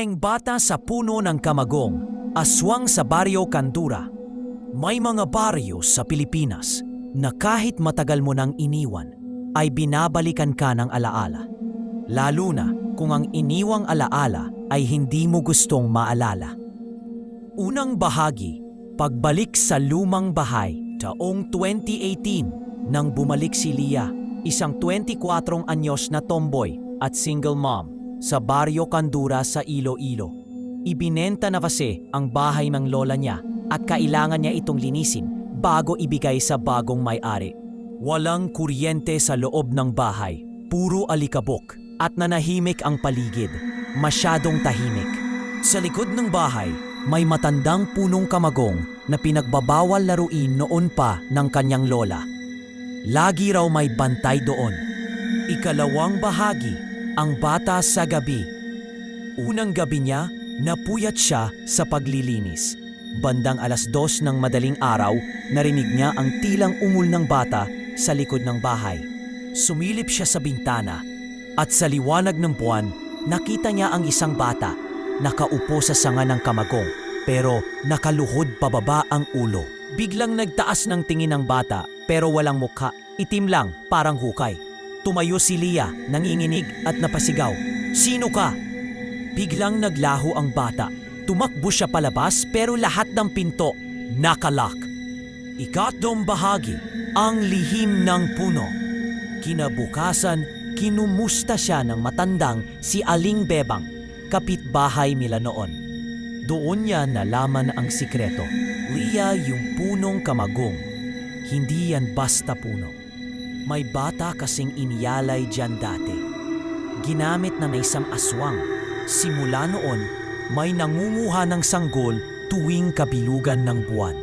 Daeng bata sa puno ng kamagong, aswang sa Baryo Kandura. May mga baryo sa Pilipinas na kahit matagal mo nang iniwan, ay binabalikan ka ng alaala. Lalo na kung ang iniwang alaala ay hindi mo gustong maalala. Unang bahagi, pagbalik sa lumang bahay taong 2018 nang bumalik si Lia, isang 24 anyos na tomboy at single mom sa Baryo Kandura sa Iloilo. Ibinenta na kasi ang bahay ng lola niya at kailangan niya itong linisin bago ibigay sa bagong may-ari. Walang kuryente sa loob ng bahay, puro alikabok at nanahimik ang paligid, masyadong tahimik. Sa likod ng bahay, may matandang punong kamagong na pinagbabawal laruin noon pa ng kanyang lola. Lagi raw may bantay doon. Ikalawang bahagi, ang bata sa gabi. Unang gabi niya, napuyat siya sa paglilinis. Bandang alas dos ng madaling araw, narinig niya ang tilang ungol ng bata sa likod ng bahay. Sumilip siya sa bintana at sa liwanag ng buwan, nakita niya ang isang bata nakaupo sa sanga ng kamagong pero nakaluhod pababa ang ulo. Biglang nagtaas ng tingin ng bata pero walang mukha, itim lang parang hukay. Tumayo si Lia, nanginginig at napasigaw. Sino ka? Biglang naglaho ang bata. Tumakbo siya palabas pero lahat ng pinto nakalock. Ikatlong bahagi, ang lihim ng puno. Kinabukasan, kinumusta siya ng matandang si Aling Bebang, kapitbahay nila noon. Doon niya nalaman ang sikreto. Lia yung punong kamagong. Hindi yan basta puno. May bata kasing iniyalay dyan dati. Ginamit na ng isang aswang. Simula noon, may nangunguha ng sanggol tuwing kabilugan ng buwan.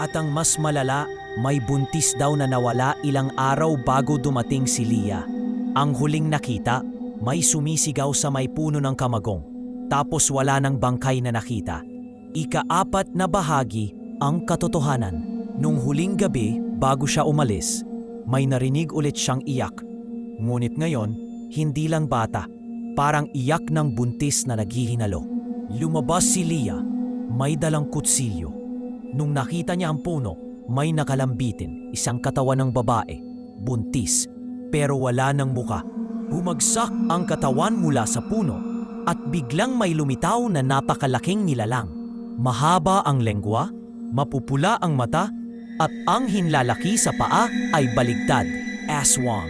At ang mas malala, may buntis daw na nawala ilang araw bago dumating si Lia. Ang huling nakita, may sumisigaw sa may puno ng kamagong. Tapos wala ng bangkay na nakita. Ikaapat na bahagi ang katotohanan. Nung huling gabi, bago siya umalis, may narinig ulit siyang iyak. Ngunit ngayon, hindi lang bata, parang iyak ng buntis na naghihinalo. Lumabas si Lia, may dalang kutsilyo. Nung nakita niya ang puno, may nakalambitin, isang katawan ng babae, buntis, pero wala ng muka. Bumagsak ang katawan mula sa puno at biglang may lumitaw na napakalaking nilalang. Mahaba ang lengwa, mapupula ang mata, at ang hinlalaki sa paa ay baligtad, aswang.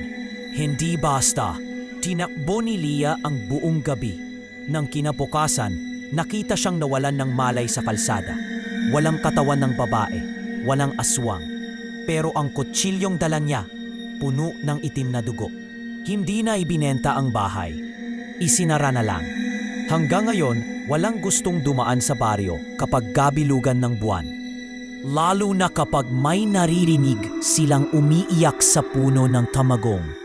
Hindi basta, tinakbo ni Lia ang buong gabi. Nang kinabukasan, nakita siyang nawalan ng malay sa kalsada. Walang katawan ng babae, walang aswang. Pero ang kutsilyong dala niya, puno ng itim na dugo. Hindi na ibinenta ang bahay. Isinara na lang. Hanggang ngayon, walang gustong dumaan sa baryo kapag gabilugan ng buwan. Lalo na kapag may naririnig silang umiiyak sa puno ng tamagong.